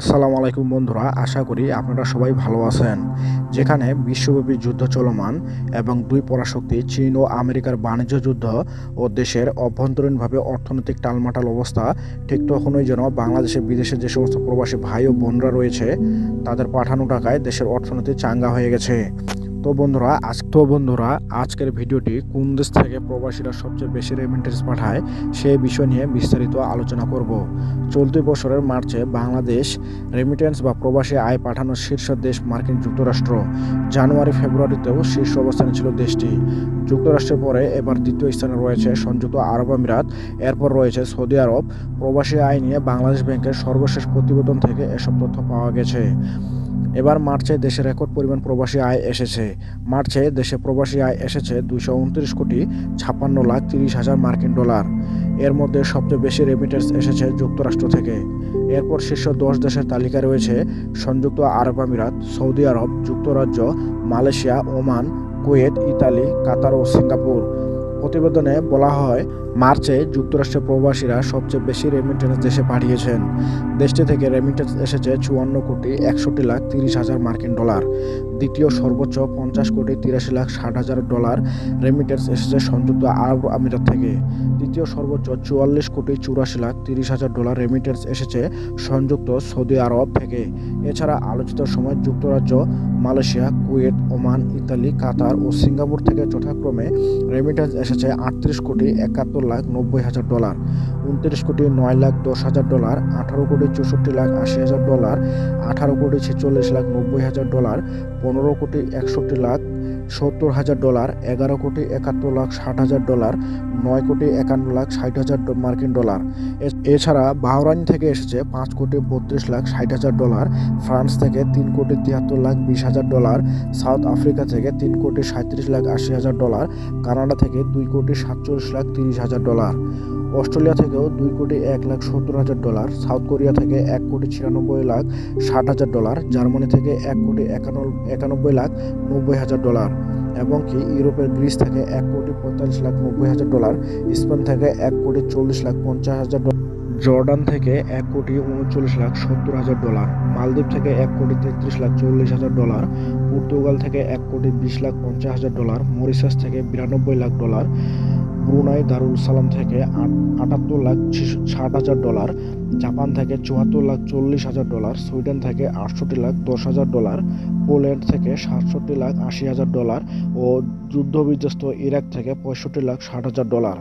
আসসালামু আলাইকুম বন্ধুরা, আশা করি আপনারা সবাই ভালো আছেন। যেখানে বিশ্বব্যাপী যুদ্ধ চলমান এবং দুই পরাশক্তি চীন ও আমেরিকার বাণিজ্য যুদ্ধ ও দেশের অভ্যন্তরীণভাবে অর্থনৈতিক টালমাটাল অবস্থা, ঠিক তখনই যেন বাংলাদেশে বিদেশে যে সমস্ত প্রবাসী ভাই ও বোনরা রয়েছে, তাদের পাঠানো টাকায় দেশের অর্থনীতি চাঙ্গা হয়ে গেছে। তো বন্ধুরা, আজ তো বন্ধুরা, আজকের ভিডিওটি কোন দেশ থেকে প্রবাসীরা সবচেয়ে বেশি রেমিটেন্স পাঠায় সেই বিষয় নিয়ে বিস্তারিত আলোচনা করব। চলতি বছরের মার্চে বাংলাদেশ রেমিটেন্স বা প্রবাসী আয় পাঠানোর শীর্ষ দেশ মার্কিন যুক্তরাষ্ট্র। জানুয়ারি, ফেব্রুয়ারিতেও শীর্ষ অবস্থানে ছিল দেশটি। যুক্তরাষ্ট্রের পরে এবার দ্বিতীয় স্থানে রয়েছে সংযুক্ত আরব আমিরাত, এরপর রয়েছে সৌদি আরব। প্রবাসী আয় নিয়ে বাংলাদেশ ব্যাংকের সর্বশেষ প্রতিবেদন থেকে এসব তথ্য পাওয়া গেছে। এবার মার্চে দেশে রেকর্ড পরিমাণ প্রবাসী আয় এসেছে। মার্চে দেশে প্রবাসী আয় এসেছে দুশো উনত্রিশ কোটি ছাপ্পান্ন লাখ তিরিশ হাজার মার্কিন ডলার। এর মধ্যে সবচেয়ে বেশি রেমিটেন্স এসেছে যুক্তরাষ্ট্র থেকে। এরপর শীর্ষ দশ দেশের তালিকা রয়েছে সংযুক্ত আরব আমিরাত, সৌদি আরব, যুক্তরাজ্য, Malaysia, Oman, Kuwait, Italy, Qatar ও সিঙ্গাপুর। প্রতিবেদনে বলা হয়, মার্চে যুক্তরাষ্ট্রের প্রবাসীরা সবচেয়ে বেশি রেমিটেন্স দেশে পাঠিয়েছেন। দেশটি থেকে রেমিটেন্স এসেছে চুয়ান্ন কোটি একষট্টি লাখ তিরিশ হাজার মার্কিন ডলার। দ্বিতীয় সর্বোচ্চ পঞ্চাশ কোটি তিরাশি লাখ ষাট হাজার ডলার রেমিটেন্স এসেছে সংযুক্ত আরব আমিরাত থেকে। তৃতীয় সর্বোচ্চ চুয়াল্লিশ কোটি চুরাশি লাখ তিরিশ হাজার ডলার রেমিটেন্স এসেছে সংযুক্ত সৌদি আরব থেকে। এছাড়া আলোচিত সময় যুক্তরাজ্য Malaysia, Kuwait, Oman, Italy, Qatar ও সিঙ্গাপুর থেকে যথাক্রমে রেমিটেন্স এসেছে আটত্রিশ কোটি একাত্তর লাখ নব্বই হাজার ডলার, উনত্রিশ কোটি নয় লাখ দশ হাজার ডলার, আঠারো কোটি চৌষট্টি লাখ আশি হাজার ডলার, আঠারো কোটি ছেচল্লিশ লাখ নব্বই হাজার ডলার, পনেরো কোটি একষট্টি লাখ সত্তর হাজার ডলার, এগারো কোটি একাত্তর লাখ ষাট হাজার ডলার, নয় কোটি একান্ন লাখ ষাট হাজার মার্কিন ডলার। এছাড়া বাহরাইন থেকে এসেছে পাঁচ কোটি বত্রিশ লাখ ষাট হাজার ডলার, ফ্রান্স থেকে তিন কোটি তিয়াত্তর লাখ বিশ হাজার ডলার, সাউথ আফ্রিকা থেকে তিন কোটি সাঁত্রিশ লাখ আশি হাজার ডলার, কানাডা থেকে দুই কোটি সাতচল্লিশ লাখ তিরিশ হাজার ডলার। অস্ট্রেলিয়া থেকেও দুই কোটি এক লাখ সত্তর হাজার ডলার, সাউথ কোরিয়া থেকে এক কোটি ছিয়ানব্বই লাখ ষাট হাজার ডলার, জার্মানি থেকে এক কোটি একানব্বই লাখ নব্বই হাজার ডলার। এবং কি ইউরোপের গ্রিস থেকে এক কোটি পঁয়তাল্লিশ লাখ নব্বই হাজার ডলার, স্পেন থেকে এক কোটি চল্লিশ লাখ পঞ্চাশ হাজার ডলার, জর্ডান থেকে এক কোটি উনচল্লিশ লাখ সত্তর হাজার ডলার, মালদ্বীপ থেকে এক কোটি তেত্রিশ লাখ চল্লিশ হাজার ডলার, পর্তুগাল থেকে এক কোটি বিশ লাখ পঞ্চাশ হাজার ডলার, মরিশাস থেকে বিরানব্বই লাখ ডলার ব্রুনাই দারুল সালাম থেকে আট- আটাত্তর লাখ ষাট হাজার ডলার, জাপান থেকে চুয়াত্তর লাখ চল্লিশ হাজার ডলার, সুইডেন থেকে আটষট্টি লাখ দশ হাজার ডলার, পোল্যান্ড থেকে সাতষট্টি লাখ আশি হাজার ডলার ও যুদ্ধবিধ্বস্ত ইরাক থেকে পঁয়ষট্টি লাখ ষাট হাজার ডলার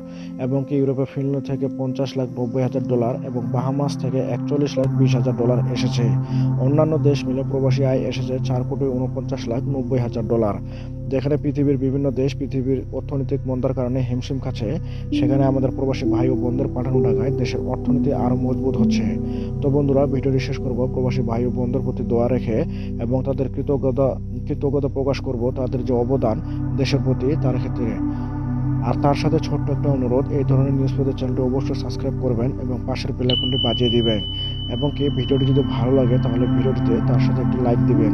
এবং কি ইউরোপে ফিনল্যান্ড থেকে পঞ্চাশ লাখ নব্বই হাজার ডলার এবং বাহামাস থেকে একচল্লিশ লাখ বিশ হাজার ডলার এসেছে। অন্যান্য দেশ মিলে প্রবাসী আয় এসেছে চার কোটি উনপঞ্চাশ লাখ নব্বই হাজার ডলার। যেখানে পৃথিবীর বিভিন্ন দেশ পৃথিবীর অর্থনৈতিক মন্দার কারণে হিমশিম খাচ্ছে, সেখানে আমাদের প্রবাসী ভাই ও বোনদের পাঠানো টাকায় দেশের অর্থনীতি আরও মজবুত হচ্ছে। তো বন্ধুরা, ভিডিওটি শেষ করব প্রবাসী ভাই ও বোনদের প্রতি দোয়া রেখে এবং তাদের কৃতজ্ঞতা কৃতজ্ঞতা প্রকাশ করব তাদের যে অবদান দেশের প্রতি তার ক্ষেত্রে। আর তার সাথে ছোট্ট একটা অনুরোধ, এই ধরনের নিউজ পেতে চ্যানেলটি অবশ্যই সাবস্ক্রাইব করবেন এবং পাশের বেলাইকনটি বাজিয়ে দিবেন। এবং কি ভিডিওটি যদি ভালো লাগে তাহলে ভিডিওটিতে তার সাথে একটি লাইক দিবেন।